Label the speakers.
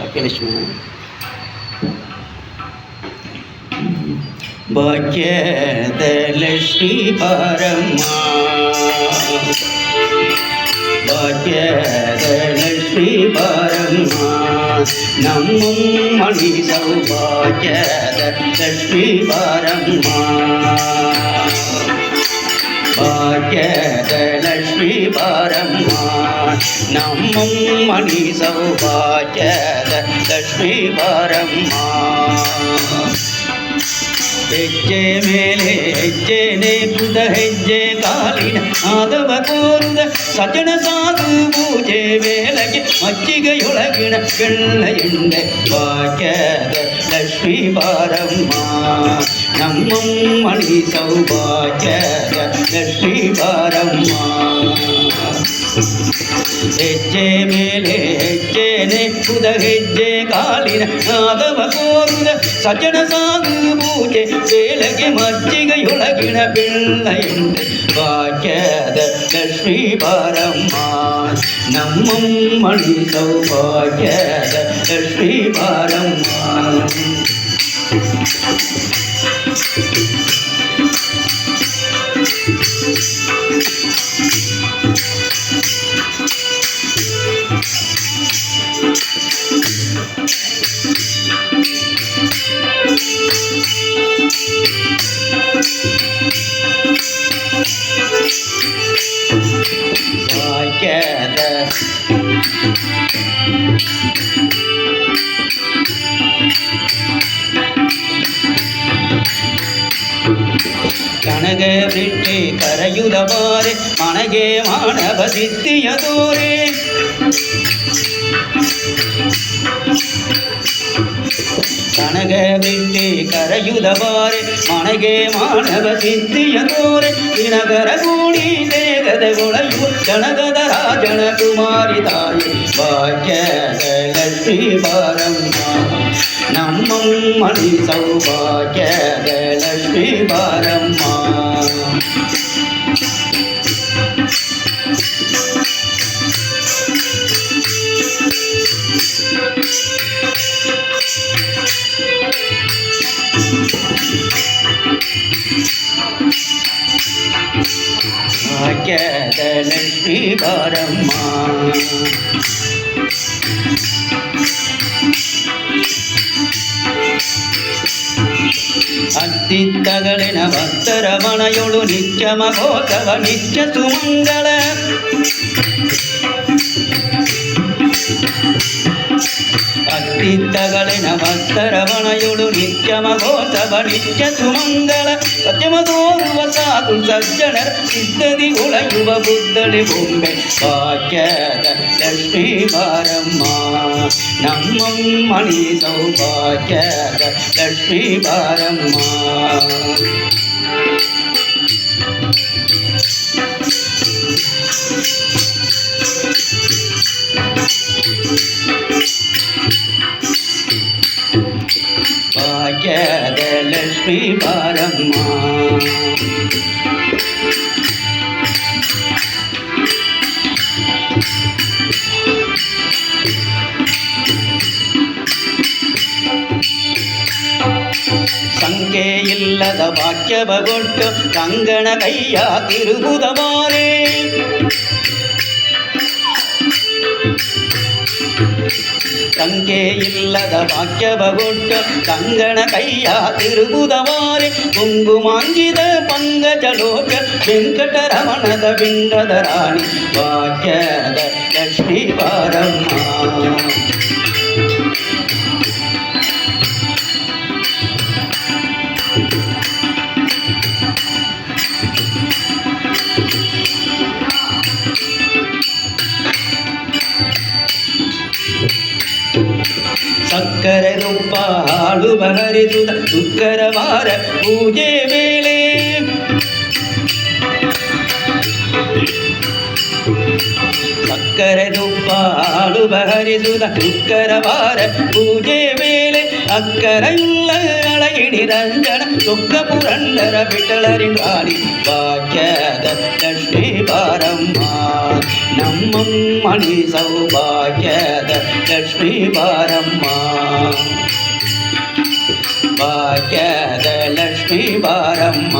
Speaker 1: Arkadaşım. பக்யதலஸ்ரீ பரமா பக்யதலஸ்ரீ பரமா நம்மும் மணி சௌபாக்கியதலஸ்ரீ பரமா பாக்கியதலஸ்ரீ பரமா ಭಾಗ್ಯದ ಲಕ್ಷ್ಮೀ ಬಾರಮ್ಮ ನಮ್ಮಮ್ಮಣಿ ಸೌಭಾಗ್ಯದ ಲಕ್ಷ್ಮೀ ಬಾರಮ್ಮ ಹೆಜ್ಜೆ ಮೇಲೆ ಹೆಜ್ಜೆನೆ ಕುದ ಹೆಜ್ಜೆ ಕಾಲಿನ ಆದವ ಕೋರುದ ಸಜನ ಸಾಧು ಪೂಜೆ ವೇಳೆಗೆ ಮಜ್ಜಿಗೆಯೊಳಗಿನ ಬೆಳ್ಳ ಎಂಡೆ ಭಾಗ್ಯದ ಲಕ್ಷ್ಮೀ ಬಾರಮ್ಮ ನಮ್ಮಮ್ಮಣಿ ಸೌಭಾಗ್ಯದ ಲಕ್ಷ್ಮೀ ಬಾರಮ್ಮ ಹೆಜ್ಜೆ ಮೇಲೆ ಹೆಜ್ಜೆನೆ ಕುದ ಹೆಜ್ಜೆ ಕಾಲಿನ ನಾದವ ಕೋರುದ ಸಜ್ಜನ ಸಾಧು ಪೂಜೆ ವೇಳೆಗೆ ಮಜ್ಜಿಗೆಯೊಳಗಿನ ಬೆಳ್ಳ ಎಂಡೆ ಭಾಗ್ಯದ ಲಕ್ಷ್ಮೀ ಬಾರಮ್ಮ ನಮ್ಮಮ್ಮಣಿ ಸೌಭಾಗ್ಯದ ಲಕ್ಷ್ಮೀ ಬಾರಮ್ಮ ಭಾಗ್ಯದ ಕನಗ together. கனக விட்டு கரையுலவாறு மனகே மாணவ சித்தியதோரே கனக விட்டு கரையுலவாறு மனகே மாணவ சித்தியதோரே தினகர கூடி குழல் ஜனகதரா ஜனகுமாரி தாய் பாக்கியலட்சுமி பாரம்மா நம்மம் மணி சௌபாக்கியலட்சுமி பாரம்மா Thank you. ಭಾಗ್ಯದ ಲಕ್ಷ್ಮೀ ಬಾರಮ್ಮ ಅತ್ತಿತ್ತಗಳಿನ ಭಕ್ತರ ಮಣಯೊಳು ನಿತ್ಯ ಮಗೋತ್ಸವ ನಿತ್ಯ ಸುಮಂಗಳ ಅತ್ತಿತ್ತಗಳಿನ ಭಕ್ತರ ಮಣಯೊಳು ನಿತ್ಯ ಮಗೋತ್ಸವ ನಿತ್ಯ ಸುಮಂಗಳ ಸತ್ಯಮ ತೋರುವ ಸಾಧು ಸಜ್ಜನರ ಸಿದ್ಧದಿ ಉಳೆಯುವ ಬುದ್ಧಳಿ ಬೊಂಬೆ ಭಾಗ್ಯದ ಲಕ್ಷ್ಮೀ ಬಾರಮ್ಮ ನಮ್ಮಮ್ಮಣಿ ಸೌಭಾಗ್ಯದ ಲಕ್ಷ್ಮೀ ಬಾರಮ್ಮ ಸಂಖ್ಯೆ ಇಲ್ಲದ ವಾಕ್ಯವಗೊಟ್ಟು ಕಂಗಣ ಕೈಯ ತಿರುಗುದ தங்கே இல்லத வாக்கியவ கொட்டு தங்கன கையா திருபுதவாரி குங்குமாஞ்சித பங்கஜலோச்ச வெங்கடரமணத விண்டத ராணி வாக்கியத லக்ஷ்மி பாரம்மா. ಬಾರಮ್ಮ ಸಕ್ಕರೆ ರೂಪ ಹಾಳು ಬಹರಿಸುದ ಶುಕ್ರವಾರ ಪೂಜೆ ವೇಳೆ ಸಕ್ಕರೆ ತುಪ್ಪ ಹಾಳು ಬಹರಿಸುದ ಶುಕ್ರವಾರ ಪೂಜೆ ವೇಳೆ ಅಕ್ಕರ ಇಲ್ಲ ಬೆಳಗಿಡಿ ರಂಜನ ಸುಖ ಪುರಂದರ ಬಿಟ್ಟಲರಿಂಗಾಡಿ ಭಾಗ್ಯದ ಲಕ್ಷ್ಮೀ ಬಾರಮ್ಮ മണി സൗഭാഗ്യത ലക്ഷ്മി പാരമ്മ ഭാഗ്യത ലക്ഷ്മി പാരമ്മ